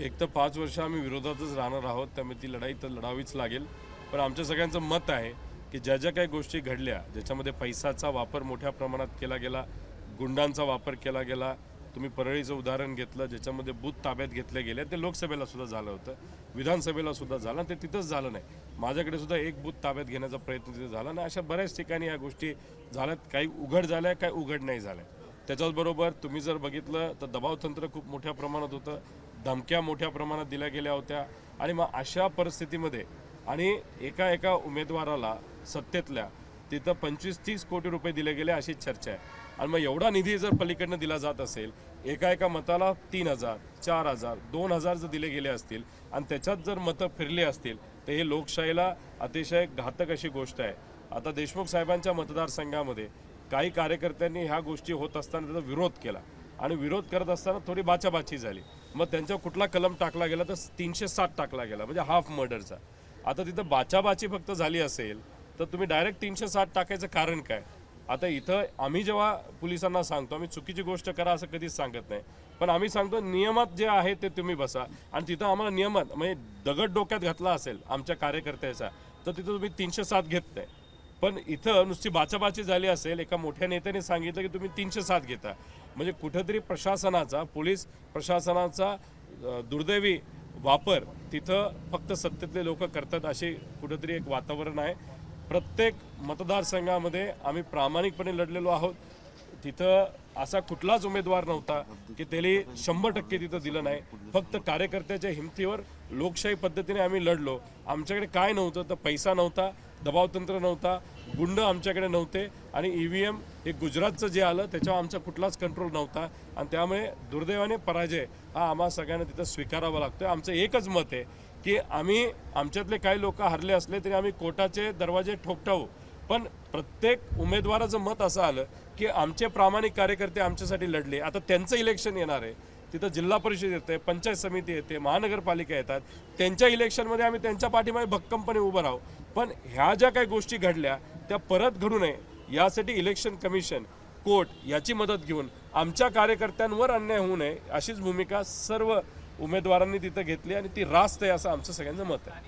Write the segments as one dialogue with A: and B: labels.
A: एक तर पाच वर्ष आम्ही विरोधातच राहणार आहोत त्यामुळे ती लढाई तर लढावीच लागेल. पण आमच्या सगळ्यांचं मत आहे की ज्या ज्या काही गोष्टी घडल्या ज्याच्यामध्ये पैसाचा वापर मोठ्या प्रमाणात केला गेला गुंडांचा वापर केला गेला तुम्ही परळीचं उदाहरण घेतलं ज्याच्यामध्ये बूथ ताब्यात घेतले गेले ते लोकसभेला सुद्धा झालं होतं. विधानसभेला सुद्धा झालं ते तिथंच झालं नाही. माझ्याकडे सुद्धा एक बूथ ताब्यात घेण्याचा प्रयत्न तिथे झाला आणि अशा बऱ्याच ठिकाणी या गोष्टी झाल्यात. काही उघड झाल्या काही उघड नाही झाल्या. त्याच्याचबरोबर तुम्ही जर बघितलं तर दबाव तंत्र खूप मोठ्या प्रमाणात होतं. धमक्या मोठ्या प्रमाणात दिल्या गेल्या होत्या. आणि मग अशा परिस्थितीमध्ये आणि एका एका उमेदवाराला सत्तेतल्या तिथं पंचवीस तीस कोटी रुपये दिले गेले अशी चर्चा आहे. आणि मग एवढा निधी जर पलीकडनं दिला जात असेल एका एका मताला तीन हजार चार हजार दोन हजार जर दिले गेले असतील आणि त्याच्यात जर मतं फिरली असतील तर हे लोकशाहीला अतिशय घातक अशी गोष्ट आहे. आता देशमुख साहेबांच्या मतदारसंघामध्ये काही कार्यकर्त्यांनी ह्या गोष्टी होत असताना त्याचा विरोध केला. आणि विरोध करत असताना थोडी बाचाबाची झाली. मग त्यांच्यावर कुठला कलम टाकला गेला तर तीनशे सात टाकला गेला म्हणजे हाफ मर्डरचा आता तिथं बाचाबाची फक्त झाली असेल तर तुम्ही डायरेक्ट तीनशे सात टाकायचं कारण काय? आता इथं आम्ही जेव्हा पोलिसांना सांगतो आम्ही चुकीची गोष्ट करा असं कधीच सांगत नाही. पण आम्ही सांगतो नियमात जे आहे ते तुम्ही बसा. आणि तिथं आम्हाला नियमात म्हणजे दगड डोक्यात घातला असेल आमच्या कार्यकर्त्याचा तर तिथं तुम्ही तीनशे सात घेत नाही. पण इथं नुसती बाचाबाची झाली असेल एका मोठ्या नेत्याने सांगितलं की तुम्ही तीनशे सात घेता. म्हणजे कुठंतरी प्रशासनाचा पोलीस प्रशासनाचा दुर्दैवी वापर तिथं फक्त सत्तेतले लोक करतात असे कुठंतरी एक वातावरण आहे. प्रत्येक मतदारसंघामध्ये आम्ही प्रामाणिकपणे लढलेलो आहोत. तिथं असा कुठलाच उमेदवार नव्हता की त्याला शंभर टक्के तिथं दिलं नाही. फक्त कार्यकर्त्याच्या हिमतीवर लोकशाही पद्धतीने आम्ही लढलो. आमच्याकडे काय नव्हतं तर पैसा नव्हता दबावतंत्र नव्हता गुंड आमच्याकडे नव्हते आणि ई व्ही एम हे गुजरातचं जे आलं त्याच्यावर आमचा कुठलाच कंट्रोल नव्हता. आणि त्यामुळे दुर्दैवाने पराजय हा आम्हा सगळ्यांना तिथं स्वीकारावा लागतोय. आमचं एकच मत आहे की आम्ही आमच्यातले काही लोक हरले असले तरी आम्ही कोटाचे दरवाजे ठोकटावू. पण प्रत्येक उमेदवाराचं मत असं आलं की आमचे प्रामाणिक कार्यकर्ते आमच्यासाठी लढले. आता त्यांचं इलेक्शन येणार आहे. तिथं जिल्हा परिषद येते पंचायत समिती येते महानगरपालिका येतात. त्यांच्या इलेक्शनमध्ये आम्ही त्यांच्या पाठीमागे भक्कमपणे उभं राहू. पण ह्या ज्या काही गोष्टी घडल्या त्या परत घडू नये. यासाठी इलेक्शन कमिशन कोर्ट याची मदत घेऊन आमच्या कार्यकर्त्यांवर अन्याय होऊ नये अशीच भूमिका सर्व उमेदवारांनी तिथं घेतली आणि ती रास्त आहे असं आमचं सगळ्यांचं मत आहे.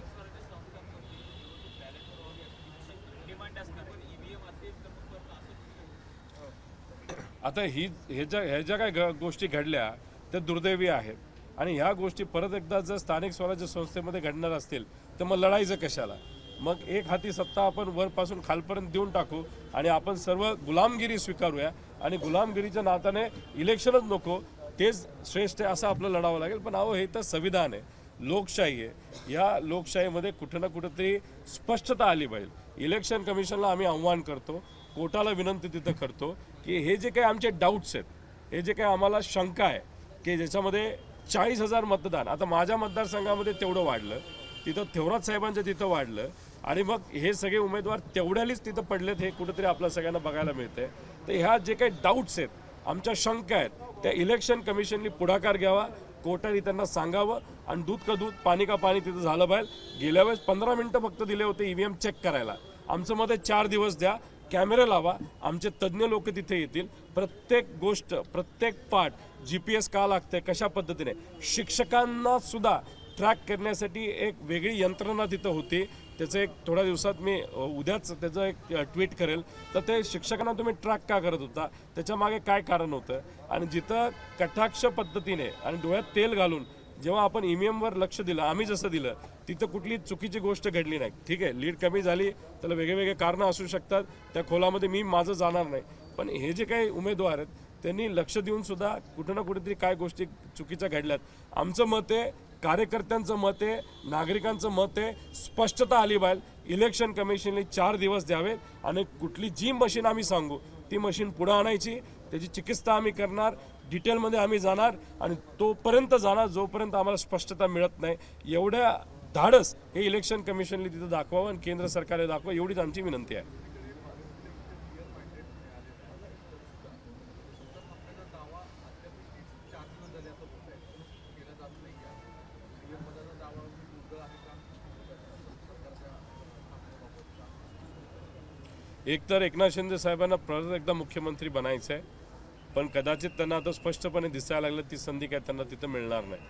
A: आता ही हे ज्या ह्या ज्या काय गोष्टी घडल्या त्या दुर्दैवी आहेत. आणि ह्या गोष्टी परत एकदा जर स्थानिक स्वराज्य संस्थेमध्ये घडणार असतील तर मग लढायचं कशाला? मग एक हाती सत्ता आपण वरपासून खालपर्यंत देऊन टाकू आणि आपण सर्व गुलामगिरी स्वीकारूया. आणि गुलामगिरीच्या नात्याने इलेक्शनच नको तेच श्रेष्ठ आहे असं आपलं लढावं लागेल. पण अहो हे तर संविधान आहे. लोकशाही आहे. या लोकशाहीमध्ये कुठं ना कुठंतरी स्पष्टता आली पाहिजे. इलेक्शन कमिशनला आम्ही आव्हान करतो कोर्टाला विनंती तिथं करतो की हे जे काही आमचे डाऊट्स आहेत हे जे काही आम्हाला शंका आहे की ज्याच्यामध्ये चाळीस हजार मतदान आता माझ्या मतदारसंघामध्ये तेवढं वाढलं. तिथं थेवरात साहेबांचं तिथं वाढलं. आणि मग हे सगळे उमेदवार तेवढ्यालीच तिथं पडलेत हे कुठंतरी आपल्या सगळ्यांना बघायला मिळतंय. तर ह्या जे काही डाऊट्स आहेत आमच्या शंका आहेत त्या इलेक्शन कमिशननी पुढाकार घ्यावा कोर्टाने त्यांना सांगावं आणि दूध का दूध पाणी का पाणी तिथं झालं पाहिजे गेल्या वेळेस पंधरा मिनटं फक्त दिले होते ईव्हीएम चेक करायला. आमचं मत आहे चार दिवस द्या कॅमेरे लावा आमचे तज्ज्ञ लोक तिथे येतील. प्रत्येक गोष्ट प्रत्येक पाठ जी पी एस का लागते कशा पद्धतीने? शिक्षकांना सुद्धा ट्रॅक करण्यासाठी एक वेगळी यंत्रणा तिथं होती. त्याचं एक थोड्या दिवसात मी उद्याच त्याचं एक ट्विट करेल. तर ते शिक्षकांना तुम्ही ट्रॅक का करत होता? त्याच्यामागे काय कारण होतं? आणि जिथं कटाक्ष पद्धतीने आणि डोळ्यात तेल घालून जेव्हा आपण ईव्हीएमवर लक्ष दिलं आम्ही जसं दिलं तिथं कुठली चुकीची गोष्ट घडली नाही. ठीक आहे लीड कमी झाली त्याला वेगळेवेगळे वेगळे कारणं असू शकतात. त्या खोलामध्ये मी माझं जाणार नाही. पण हे जे काही उमेदवार आहेत त्यांनी लक्ष देऊन सुद्धा कुठं ना कुठेतरी काय गोष्टी चुकीच्या घडल्यात. आमचं मत आहे कार्यकर्त्यांचं मत आहे नागरिकांचं मत आहे स्पष्टता आली पाहिजे. इलेक्शन कमिशनने चार दिवस द्यावेत आणि कुठली जी मशीन आम्ही सांगू ती मशीन पुढं आणायची त्याची चिकित्सा आम्ही करणार डिटेलमध्ये आम्ही जाणार आणि तोपर्यंत जाणार जोपर्यंत आम्हाला स्पष्टता मिळत नाही. एवढ्या धाडस हे इलेक्शन कमिशनने तिथं दाखवावं आणि केंद्र सरकारने दाखवा एवढीच आमची विनंती आहे. एक तर एकनाथ शिंदे साहेबांना परत एकदा मुख्यमंत्री बनायचं आहे पण कदाचित त्यांना आता स्पष्टपणे दिसायला लागलं ती संधी काय त्यांना तिथं मिळणार नाही.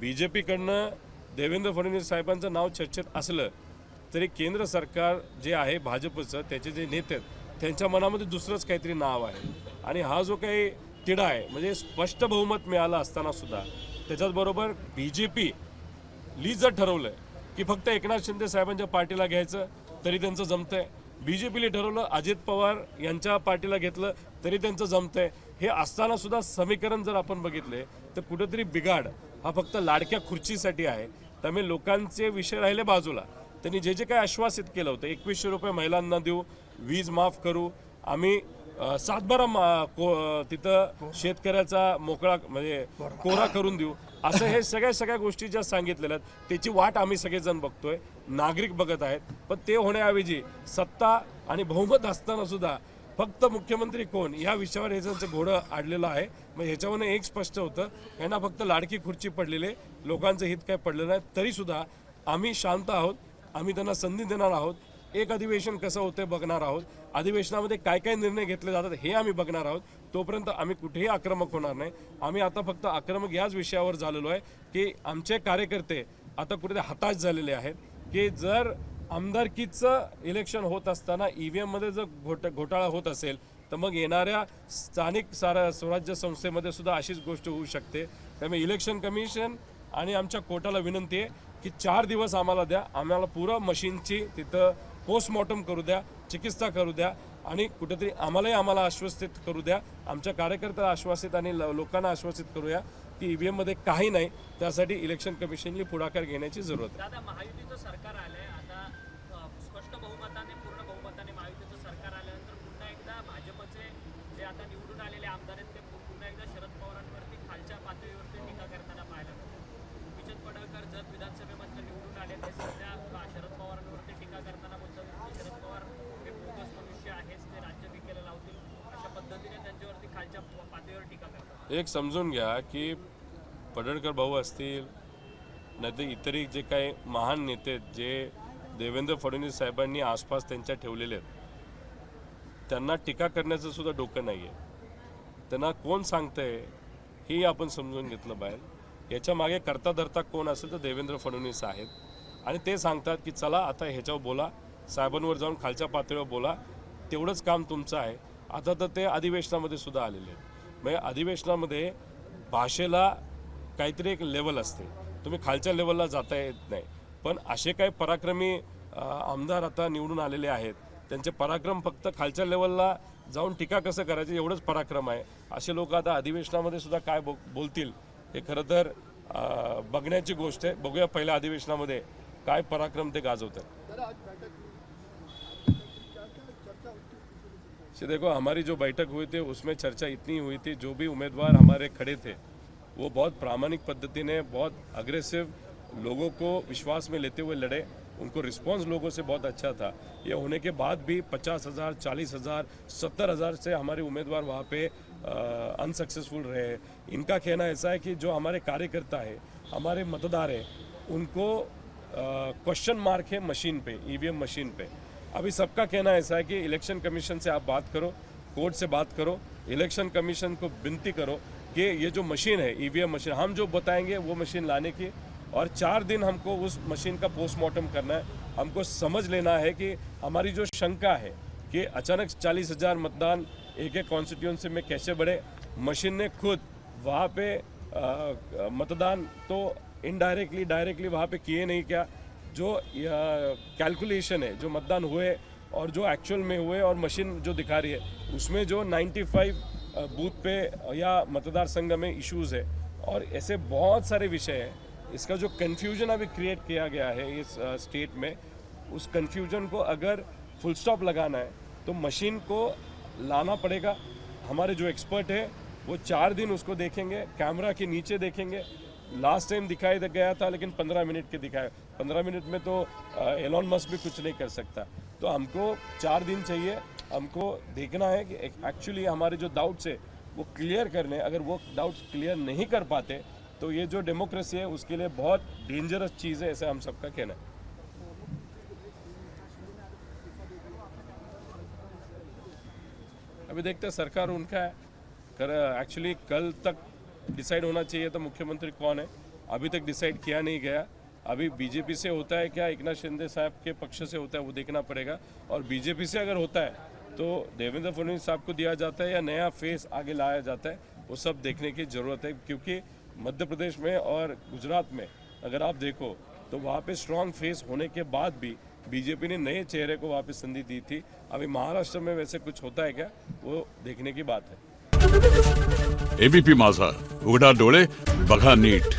A: बी जे पीकडनं देवेंद्र फडणवीस साहेबांचं नाव चर्चेत असलं तरी केंद्र सरकार जे आहे भाजपचं त्याचे जे नेते आहेत त्यांच्या मनामध्ये दुसरंच काहीतरी नाव आहे. आणि हा जो काही तिढा आहे म्हणजे स्पष्ट बहुमत मिळालं असताना सुद्धा त्याच्याचबरोबर बी जे पी ली जर ठरवलं की फक्त एकनाथ शिंदे साहेबांच्या पार्टीला घ्यायचं तरी त्यांचं जमतं आहे बी जे पीने ठरवलं अजित पवार यांच्या पार्टीला घेतलं तरी त्यांचं जमतंय. हे असताना सुद्धा समीकरण जर आपण बघितले तर कुठेतरी बिघाड हा फक्त लाडक्या खुर्चीसाठी आहे. त्यामुळे लोकांचे विषय राहिले बाजूला. त्यांनी जे जे काही आश्वासित केलं होतं एकवीसशे रुपये महिलांना देऊ वीज माफ करू आम्ही सातबारा मा- को तिथं शेतकऱ्याचा मोकळा म्हणजे कोरा करून देऊ. असं हे सगळ्या सगळ्या गोष्टी ज्या सांगितलेल्या आहेत त्याची वाट आम्ही सगळेजण बघतोय. नागरिक बघत आहेत. पण ते होण्याऐवजी सत्ता आणि बहुमत असताना सुद्धा फक्त मुख्यमंत्री कोण या विषयावर ह्याचं घोडं आडलेलं आहे मग ह्याच्यावरून एक स्पष्ट होतं यांना फक्त लाडकी खुर्ची पडलेले लोकांचं हित काय पडलेलं नाही. तरीसुद्धा आम्ही शांत आहोत. आम्ही त्यांना संधी देणार आहोत. एक अधिवेशन कसं होतं बघणार आहोत. अधिवेशनामध्ये काय काय निर्णय घेतले जातात हे आम्ही बघणार आहोत. तोपर्यंत आम्ही कुठेही आक्रमक होणार नाही. आम्ही आता फक्त आक्रमक याच विषयावर झालेलो आहे की आमचे कार्यकर्ते आता कुठे हताश झालेले आहेत की जर आमदारकीचं इलेक्शन होत असताना ई व्ही एममध्ये जर घोट घोटाळा होत असेल तर मग येणाऱ्या स्थानिक सारा स्वराज्य संस्थेमध्ये सुद्धा अशीच गोष्ट होऊ शकते. त्यामुळे इलेक्शन कमिशन आणि आमच्या कोर्टाला विनंती आहे की चार दिवस आम्हाला द्या. आम्हाला पुरं मशीनची तिथं पोस्टमॉर्टम करू द्या चिकित्सा करू द्या आणि कुठेतरी आम्हालाही आम्हाला आश्वस्तित करू द्या. आमच्या कार्यकर्त्याला आश्वासित आणि लोकांना आश्वासित करूया की ई व्ही एममध्ये काही नाही. त्यासाठी इलेक्शन कमिशनने पुढाकार घेण्याची जरूरत आहे.
B: महायुतीचं सरकार आलंय. आता स्पष्ट बहुमताने पूर्ण बहुमताने महायुतीचं सरकार आल्यानंतर पुन्हा एकदा भाजपचे जे आता निवडून आलेले आमदार आहेत ते पु- पुन्हा एकदा शरद पवारांवरती खालच्या पातळीवरती टीका करताना पाहायला मिळतात विजय जत विधानसभेमधनं निवडून आले ते सध्या शरद पवारांवरती टीका करताना बोलतात की शरद पवार हे बोगस मनुष्य आहेच ते राज्य विकेला लावतील. अशा पद्धतीने त्यांच्यावरती खालच्या पातळीवर टीका करतात.
A: एक समजून घ्या की पडळकर भाऊ असतील नाहीतर इतरही जे काही महान नेते आहेत, जे देवेंद्र फडणवीस साहेबांनी आसपास त्यांच्या ठेवलेले आहेत त्यांना टीका करण्याचं सुद्धा डोकं नाही आहे त्यांना कोण सांगतंय हे आपण समजून घेतलं बाहेर. याच्या मागे करता धरता कोण असेल तर देवेंद्र फडणवीस आहेत. आणि ते सांगतात की चला आता ह्याच्यावर बोला साहेबांवर जाऊन खालच्या पातळीवर बोला तेवढंच काम तुमचं आहे. आता तर ते अधिवेशनामध्ये सुद्धा आलेले आहेत. म्हणजे अधिवेशनामध्ये भाषेला काहीतरी एक लेवल असते. तुम्ही खालच्या लेवलला जाता येत नाही. पण असे काही पराक्रमी आमदार आता निवडून आलेले आहेत. त्यांचे पराक्रम फक्त खालच्या लेवलला जाऊन टीका कसं करायची एवढंच पराक्रम आहे. असे लोक आता अधिवेशनामध्ये सुद्धा काय बो बोलतील? हे खरं तर बघण्याची गोष्ट आहे. बघूया पहिल्या अधिवेशनामध्ये काय पराक्रम ते गाजवतात. से देखो हमारी जो बैठक हुई थी उसमें चर्चा इतनी हुई थी जो भी उम्मीदवार हमारे खड़े थे वो बहुत प्रामाणिक पद्धति ने बहुत अग्रेसिव लोगों को विश्वास में लेते हुए लड़े। उनको रिस्पांस लोगों से बहुत अच्छा था। ये होने के बाद भी पचास हज़ार चालीस हज़ार सत्तर हज़ार से हमारे उम्मीदवार वहाँ पे अनसक्सेसफुल रहे। इनका कहना ऐसा है कि जो हमारे कार्यकर्ता है, हमारे मतदार हैं, उनको क्वेश्चन मार्क है मशीन पे ईवीएम मशीन पे। अभी सबका कहना ऐसा है कि इलेक्शन कमीशन से आप बात करो कोर्ट से बात करो इलेक्शन कमीशन को विनती करो कि ये जो मशीन है ईवीएम मशीन हम जो बताएँगे वो मशीन लाने की, और चार दिन हमको उस मशीन का पोस्टमार्टम करना है। हमको समझ लेना है कि हमारी जो शंका है कि अचानक चालीस हज़ार मतदान एक एक कॉन्स्टिट्यूंसी में कैसे बढ़े? मशीन ने खुद वहाँ पे अ, मतदान तो इनडायरेक्टली डायरेक्टली वहाँ पे किए नहीं क्या? जो कैलकुलेशन है जो मतदान हुए और जो एक्चुअल में हुए और मशीन जो दिखा रही है उसमें जो 95 अ, बूथ पे या मतदार संघ में इश्यूज़ है। और ऐसे बहुत सारे विषय हैं। इसका जो कन्फ्यूज़न अभी क्रिएट किया गया है इस स्टेट में उस कन्फ्यूज़न को अगर फुल स्टॉप लगाना है तो मशीन को लाना पड़ेगा। हमारे जो एक्सपर्ट है, वो चार दिन उसको देखेंगे कैमरा के नीचे देखेंगे। लास्ट टाइम दिखाई दे गया था, लेकिन पंद्रह मिनट के दिखाए पंद्रह मिनट में तो एलॉन मस्क भी कुछ नहीं कर सकता। तो हमको चार दिन चाहिए। हमको देखना है कि एक्चुअली हमारे जो डाउट्स है, वो क्लियर करने अगर वो डाउट्स क्लियर नहीं कर पाते तो ये जो डेमोक्रेसी है, उसके लिए बहुत डेंजरस चीज़ है, ऐसा हम सबका कहना है। अभी देखते हैं, सरकार उनका है कर एक्चुअली कल तक डिसाइड होना चाहिए तो मुख्यमंत्री कौन है। अभी तक डिसाइड किया नहीं गया। अभी बीजेपी से होता है क्या? एकनाथ शिंदे साहब के पक्ष से होता है, वो देखना पड़ेगा। और बीजेपी से अगर होता है तो देवेंद्र फडणवीस साहब को दिया जाता है या नया फेस आगे लाया जाता है, वो सब देखने की ज़रूरत है। क्योंकि मध्य प्रदेश में और गुजरात में अगर आप देखो तो वहाँ पे स्ट्रांग फेस होने के बाद भी बीजेपी ने नए चेहरे को वापस संधि दी थी। अभी महाराष्ट्र में वैसे कुछ होता है क्या? वो देखने की बात है।
C: एबीपी माझा उघडा डोळे बघा नीट.